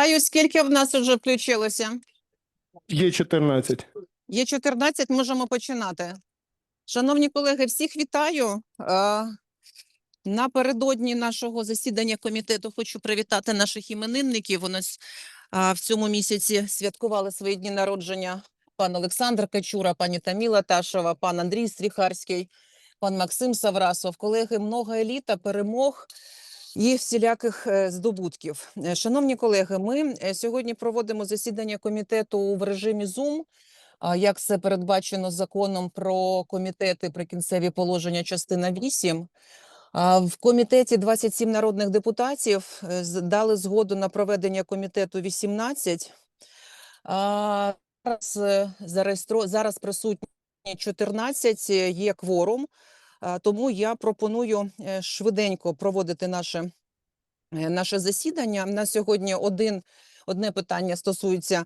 Вітаю. Скільки в нас вже включилося? Є 14. Є 14, можемо починати. Шановні колеги, всіх вітаю. Напередодні нашого засідання комітету хочу привітати наших іменинників. У нас в цьому місяці святкували свої дні народження пан Олександр Качура, пані Таміла Ташева, пан Андрій Стріхарський, пан Максим Саврасов. Колеги, много еліта, перемог і всіляких е, здобутків. Е, Шановні колеги, ми е, сьогодні проводимо засідання комітету в режимі Zoom. Як це передбачено законом про комітети прикінцеві положення, частина 8. А, В комітеті 27 народних депутатів дали згоду на проведення комітету 18. Зараз, зараз присутні 14, е, є кворум, тому я пропоную е, швиденько проводити наше, е, наше засідання. На сьогодні один, одне питання стосується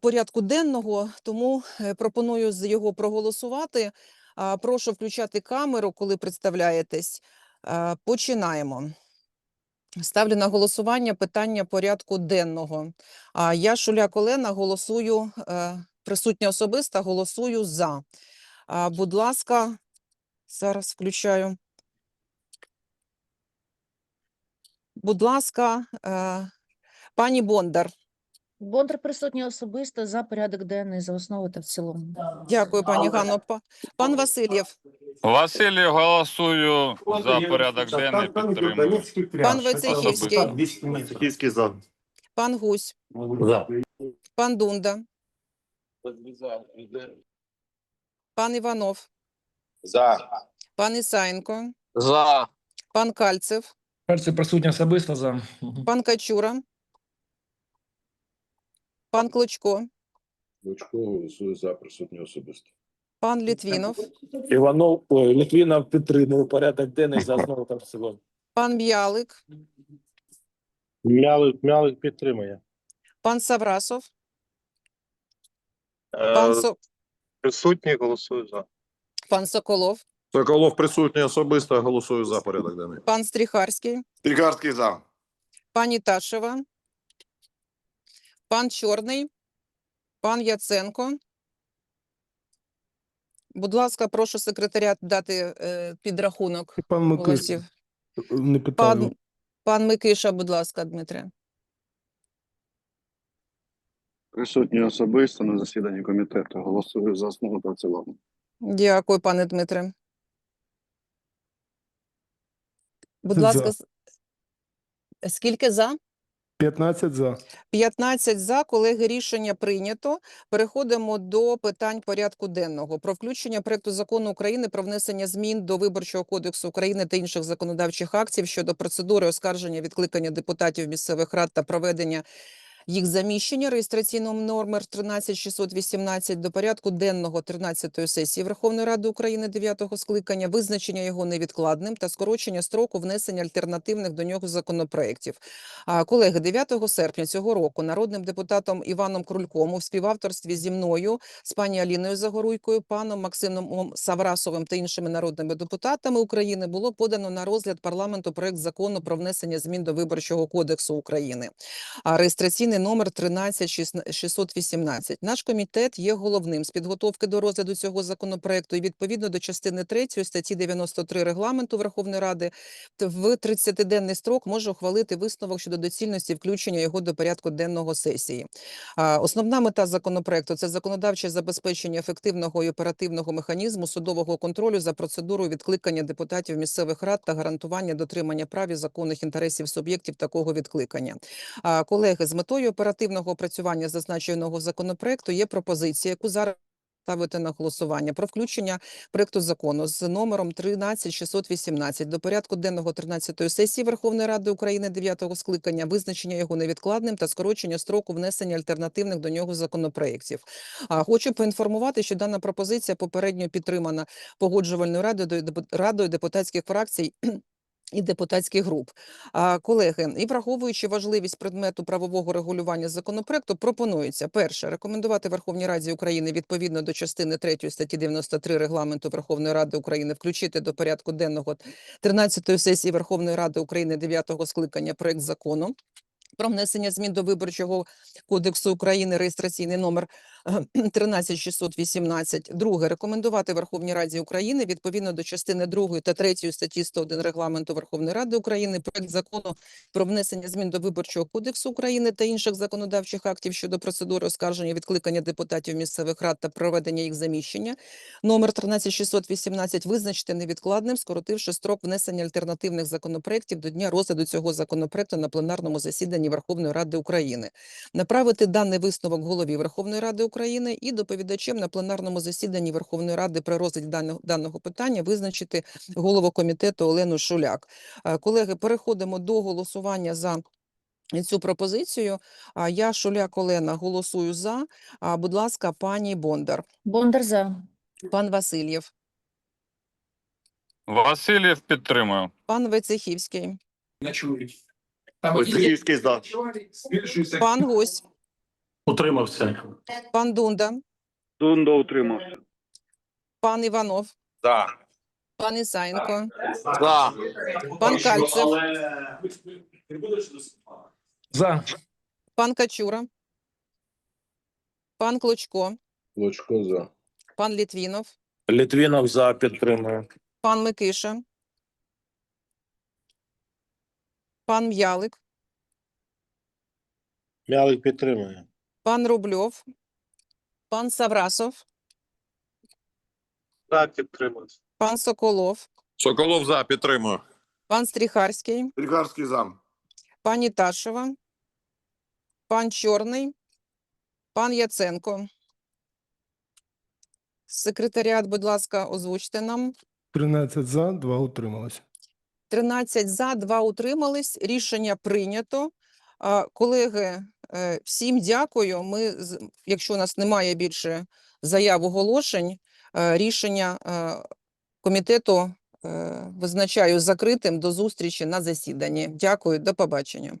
порядку денного, тому е, пропоную його проголосувати. Прошу включати камеру, коли представляєтесь. Починаємо. Ставлю на голосування питання порядку денного. А я, Шуляк Олена, голосую присутня особисто, голосую за. Будь ласка, зараз включаю. Будь ласка, е, пані Бондар. Бондар присутній особисто за порядок денний за основу та в цілому. Дякую, пані Ганно. Пан Васильєв, Василій, голосую за порядок денний, підтримую. Пан. Войцехівський за. пан Гусь, За. пан Дунда, пан Іванов, За. пан Ісаєнко, За. пан Кальцев, Перше присутня особисто за. пан Качура, пан Клочко, Лучко голосує за присутній особисто. пан Літвінов, Іванов, ой, Літвінов підтримує порядок денний за основу та в цілому. пан Б'ялик, Мялик, мялик підтримує. пан Саврасов, пан, Со... Присутній голосую за. Пан Соколов, Соколов присутній особисто голосую за порядок денний. пан Стріхарський, Стрікарський за. пані Ташева, пан Чорний, пан Яценко. Будь ласка, прошу секретаріат дати е, підрахунок Пан голосів. не питаю. Пан, пан Микиша, будь ласка, Дмитре. Присутній особисто на засіданні комітету. Голосую за основу та в цілому. Дякую, пане Дмитре. Будь За. ласка, с- скільки за? 15 за. 15 за, колеги, рішення прийнято. Переходимо до питань порядку денного. Про включення проекту закону України про внесення змін до Виборчого кодексу України та інших законодавчих актів щодо процедури оскарження відкликання депутатів місцевих рад та проведення їх заміщення реєстраційним номер 13618 до порядку денного 13-ї сесії Верховної Ради України 9-го скликання, визначення його невідкладним та скорочення строку внесення альтернативних до нього законопроєктів. Колеги, 9 серпня цього року народним депутатом Іваном Крульком у співавторстві зі мною, з пані Аліною Загоруйкою, паном Максимом Саврасовим та іншими народними депутатами України було подано на розгляд парламенту проект закону про внесення змін до Виборчого кодексу України. А реєстраційний номер 13618. Наш комітет є головним з підготовки до розгляду цього законопроекту і відповідно до частини 3 статті 93 регламенту Верховної Ради в 30-денний строк може ухвалити висновок щодо доцільності включення його до порядку денного сесії. Основна мета законопроекту це законодавче забезпечення ефективного і оперативного механізму судового контролю за процедурою відкликання депутатів місцевих рад та гарантування дотримання прав і законних інтересів суб'єктів такого відкликання. Колеги, з метою оперативного опрацювання зазначеного законопроекту є пропозиція, яку зараз ставити на голосування про включення проекту закону з номером 13618 до порядку денного 13-ї сесії Верховної Ради України 9-го скликання, визначення його невідкладним та скорочення строку внесення альтернативних до нього законопроєктів. А хочу поінформувати, що дана пропозиція попередньо підтримана погоджувальною радою радою депутатських фракцій. І депутатських груп. Колеги, і враховуючи важливість предмету правового регулювання законопроекту, пропонується перше рекомендувати Верховній Раді України відповідно до частини 3 статті 93 регламенту Верховної Ради України включити до порядку денного 13-ї сесії Верховної Ради України 9-го скликання проект закону про внесення змін до Виборчого кодексу України реєстраційний номер 13618. Друге, рекомендувати Верховній Раді України відповідно до частини 2 та 3 статті 101 Регламенту Верховної Ради України проект закону про внесення змін до Виборчого кодексу України та інших законодавчих актів щодо процедури оскарження відкликання депутатів місцевих рад та проведення їх заміщення. Номер 13618 визначити невідкладним, скоротивши строк внесення альтернативних законопроєктів до дня розгляду цього законопроекту на пленарному засіданні Верховної Ради України, направити даний висновок голові Верховної Ради України і доповідачем на пленарному засіданні Верховної Ради при розгляді даного, даного питання визначити голову комітету Олену Шуляк. Е, Колеги, переходимо до голосування за цю пропозицію. Я, Шуляк Олена, голосую за. Будь ласка, пані Бондар, Бондар за. пан Васильєв, Васильєв підтримую. пан чують. Войцехівський за. пан Гусь, Утримався. пан Дунда, Дунда утримався. пан Іванов, За. пан Ісаєнко, За. пан Кальцев, За. пан Качура, пан Клочко, Клочко за. пан Літвінов, Літвінов за підтримую. пан Микиша, пан М'ялик, Мялик підтримує. Пан Рубльов, пан Саврасов, Так, підтримую. пан Соколов, Соколов за. Підтримую. пан Стріхарський, Трикарський за. пані Ташева, пан Чорний, пан Яценко. Секретаріат, будь ласка, озвучте нам. 13 за, 2 утрималось. 13 за, 2 утримались. Рішення прийнято. А, Колеги, всім дякую. Ми, якщо у нас немає більше заяв оголошень, е, рішення е, комітету е, визначаю закритим. До зустрічі на засіданні. Дякую, до побачення.